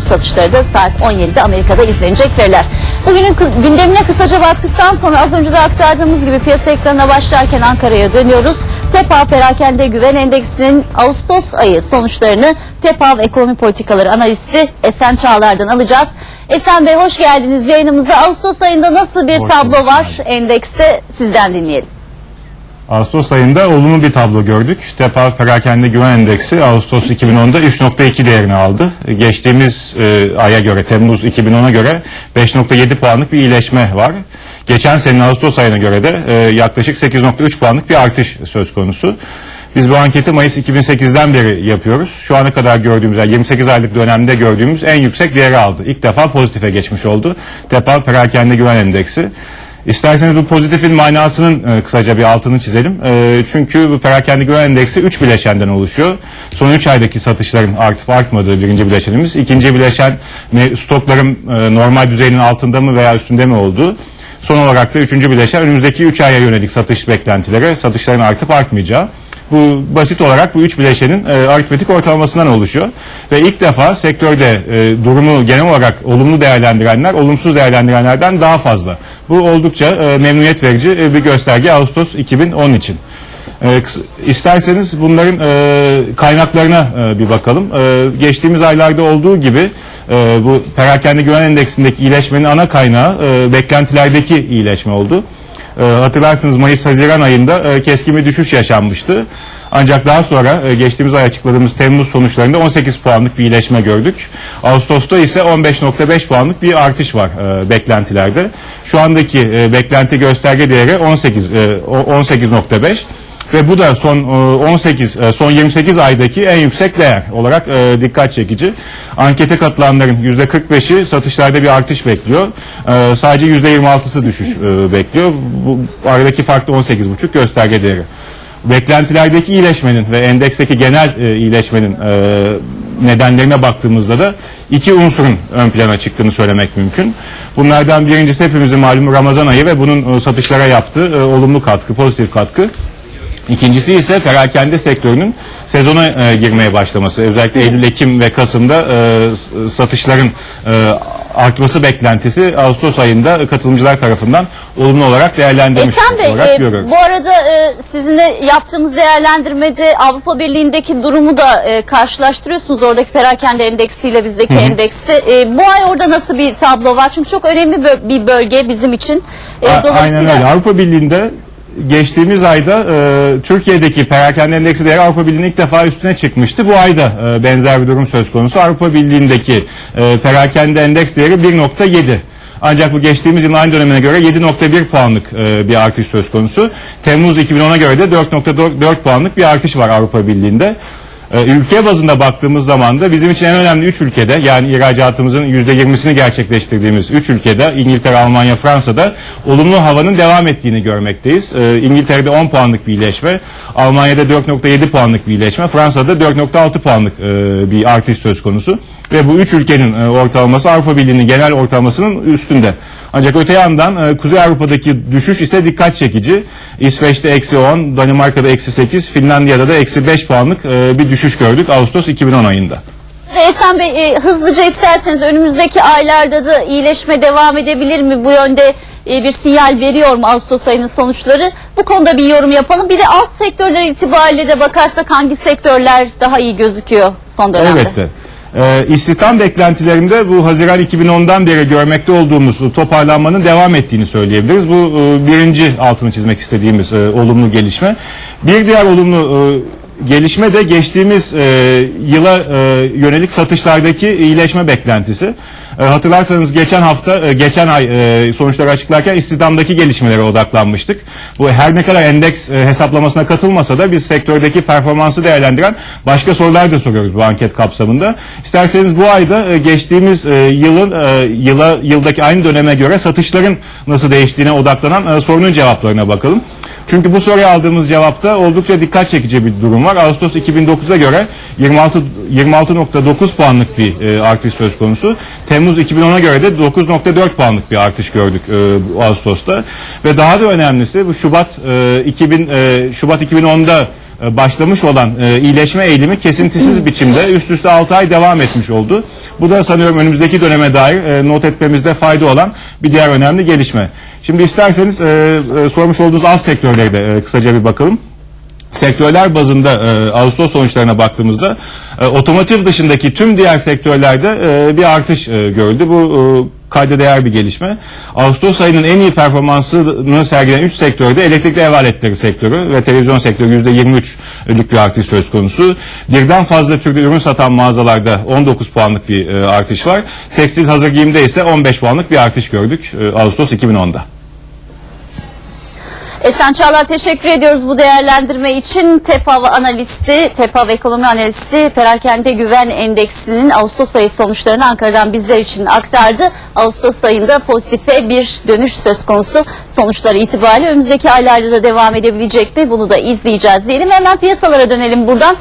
satışları da saat 17'de Amerika'da izlenecek veriler. Bugünün gündemine kısaca baktıktan sonra az önce de aktardığımız gibi piyasa ekranına başlarken Ankara'ya dönüyoruz. TEPA Perakende Güven Endeksinin Ağustos ayı sonuçlarını TEPA Ekonomi Politikaları Analisti Esen Çağlar'dan alacağız. Esen Bey hoş geldiniz yayınımıza. Ağustos ayında nasıl bir tablo var endekste sizden dinleyelim. Ağustos ayında olumlu bir tablo gördük. TEPA Perakende Güven Endeksi Ağustos 2010'da 3.2 değerini aldı. Geçtiğimiz e, aya göre Temmuz 2010'a göre 5.7 puanlık bir iyileşme var. Geçen senenin Ağustos ayına göre de e, yaklaşık 8.3 puanlık bir artış söz konusu. Biz bu anketi Mayıs 2008'den beri yapıyoruz. Şu ana kadar gördüğümüz, yani 28 aylık dönemde gördüğümüz en yüksek değeri aldı. İlk defa pozitife geçmiş oldu. TEPA Perakende Güven Endeksi. İsterseniz bu pozitifin manasının e, kısaca bir altını çizelim. E, çünkü bu perakende güven endeksi 3 bileşenden oluşuyor. Son 3 aydaki satışların artıp artmadığı birinci bileşenimiz. İkinci bileşen stokların e, normal düzeyinin altında mı veya üstünde mi olduğu. Son olarak da üçüncü bileşen önümüzdeki 3 aya yönelik satış beklentileri, satışların artıp artmayacağı. Bu basit olarak bu üç bileşenin e, aritmetik ortalamasından oluşuyor. Ve ilk defa sektörde e, durumu genel olarak olumlu değerlendirenler, olumsuz değerlendirenlerden daha fazla. Bu oldukça e, memnuniyet verici e, bir gösterge Ağustos 2010 için. E, isterseniz bunların e, kaynaklarına e, bir bakalım. E, geçtiğimiz aylarda olduğu gibi e, bu perakende güven endeksindeki iyileşmenin ana kaynağı e, beklentilerdeki iyileşme oldu. E, hatırlarsınız Mayıs-Haziran ayında e, keskin bir düşüş yaşanmıştı. Ancak daha sonra e, geçtiğimiz ay açıkladığımız Temmuz sonuçlarında 18 puanlık bir iyileşme gördük. Ağustos'ta ise 15.5 puanlık bir artış var e, beklentilerde. Şu andaki e, beklenti gösterge değeri 18 e, o- 18.5 ve bu da son e, 18 e, son 28 aydaki en yüksek değer olarak e, dikkat çekici. Ankete katılanların %45'i satışlarda bir artış bekliyor. E, Sadece %26'sı düşüş e, bekliyor. Bu aradaki fark da 18,5 gösterge değeri. Beklentilerdeki iyileşmenin ve endeksteki genel e, iyileşmenin e, nedenlerine baktığımızda da iki unsurun ön plana çıktığını söylemek mümkün. Bunlardan birincisi hepimizin malumu Ramazan ayı ve bunun e, satışlara yaptığı e, olumlu katkı, pozitif katkı. İkincisi ise perakende sektörünün sezona e, girmeye başlaması. Özellikle Eylül, Ekim ve Kasım'da e, satışların e, artması beklentisi Ağustos ayında katılımcılar tarafından olumlu olarak değerlendirilmiş Esen Bey olarak e, görüyorum. bu arada e, sizinle yaptığımız değerlendirmede Avrupa Birliği'ndeki durumu da e, karşılaştırıyorsunuz. Oradaki perakende endeksiyle bizdeki endeksi. E, bu ay orada nasıl bir tablo var? Çünkü çok önemli bir bölge bizim için. E, A- dolayısıyla Aynen öyle. Avrupa Birliği'nde geçtiğimiz ayda e, Türkiye'deki perakende endeksi değeri Avrupa Birliği'nin ilk defa üstüne çıkmıştı. Bu ayda e, benzer bir durum söz konusu. Avrupa Birliği'ndeki e, perakende endeks değeri 1.7. Ancak bu geçtiğimiz yılın aynı dönemine göre 7.1 puanlık e, bir artış söz konusu. Temmuz 2010'a göre de 4.4 puanlık bir artış var Avrupa Birliği'nde. Ee, Ülke bazında baktığımız zaman da bizim için en önemli 3 ülkede yani ihracatımızın %20'sini gerçekleştirdiğimiz 3 ülkede İngiltere, Almanya, Fransa'da olumlu havanın devam ettiğini görmekteyiz. Ee, İngiltere'de 10 puanlık bir iyileşme, Almanya'da 4.7 puanlık bir iyileşme, Fransa'da 4.6 puanlık e, bir artış söz konusu. Ve bu üç ülkenin e, ortalaması Avrupa Birliği'nin genel ortalamasının üstünde. Ancak öte yandan e, Kuzey Avrupa'daki düşüş ise dikkat çekici. İsveç'te eksi 10, Danimarka'da eksi 8, Finlandiya'da da eksi 5 puanlık e, bir düşüş gördük Ağustos 2010 ayında. Esen Bey e, hızlıca isterseniz önümüzdeki aylarda da iyileşme devam edebilir mi? Bu yönde e, bir sinyal veriyor mu Ağustos ayının sonuçları? Bu konuda bir yorum yapalım. Bir de alt sektörler itibariyle de bakarsak hangi sektörler daha iyi gözüküyor son dönemde? Elbette. Ee, istihdam beklentilerinde bu Haziran 2010'dan beri görmekte olduğumuz toparlanmanın devam ettiğini söyleyebiliriz. Bu e, birinci altını çizmek istediğimiz e, olumlu gelişme. Bir diğer olumlu e, gelişme de geçtiğimiz e, yıla e, yönelik satışlardaki iyileşme beklentisi. E, hatırlarsanız geçen hafta, e, geçen ay e, sonuçları açıklarken istihdamdaki gelişmelere odaklanmıştık. Bu her ne kadar endeks e, hesaplamasına katılmasa da biz sektördeki performansı değerlendiren başka sorular da soruyoruz bu anket kapsamında. İsterseniz bu ayda e, geçtiğimiz e, yılın e, yıla yıldaki aynı döneme göre satışların nasıl değiştiğine odaklanan e, sorunun cevaplarına bakalım. Çünkü bu soruya aldığımız cevapta oldukça dikkat çekici bir durum var. Ağustos 2009'a göre 26 26.9 puanlık bir e, artış söz konusu. Temmuz 2010'a göre de 9.4 puanlık bir artış gördük e, Ağustos'ta. Ve daha da önemlisi bu Şubat e, 2000 e, Şubat 2010'da e, başlamış olan e, iyileşme eğilimi kesintisiz biçimde üst üste 6 ay devam etmiş oldu. Bu da sanıyorum önümüzdeki döneme dair e, not etmemizde fayda olan bir diğer önemli gelişme. Şimdi isterseniz e, e, sormuş olduğunuz alt sektörlere de e, kısaca bir bakalım sektörler bazında e, Ağustos sonuçlarına baktığımızda e, otomotiv dışındaki tüm diğer sektörlerde e, bir artış e, görüldü. Bu e, kayda değer bir gelişme. Ağustos ayının en iyi performansını sergileyen 3 sektörde elektrikli ev aletleri sektörü ve televizyon sektörü %23'lük bir artış söz konusu. Birden fazla türlü ürün satan mağazalarda 19 puanlık bir e, artış var. Tekstil hazır giyimde ise 15 puanlık bir artış gördük e, Ağustos 2010'da. Esen Çağlar teşekkür ediyoruz bu değerlendirme için. TEPAV analisti, TEPAV ekonomi analisti Perakende Güven Endeksinin Ağustos ayı sonuçlarını Ankara'dan bizler için aktardı. Ağustos ayında pozitife bir dönüş söz konusu sonuçları itibariyle önümüzdeki aylarda da devam edebilecek mi? Bunu da izleyeceğiz diyelim. Hemen piyasalara dönelim buradan.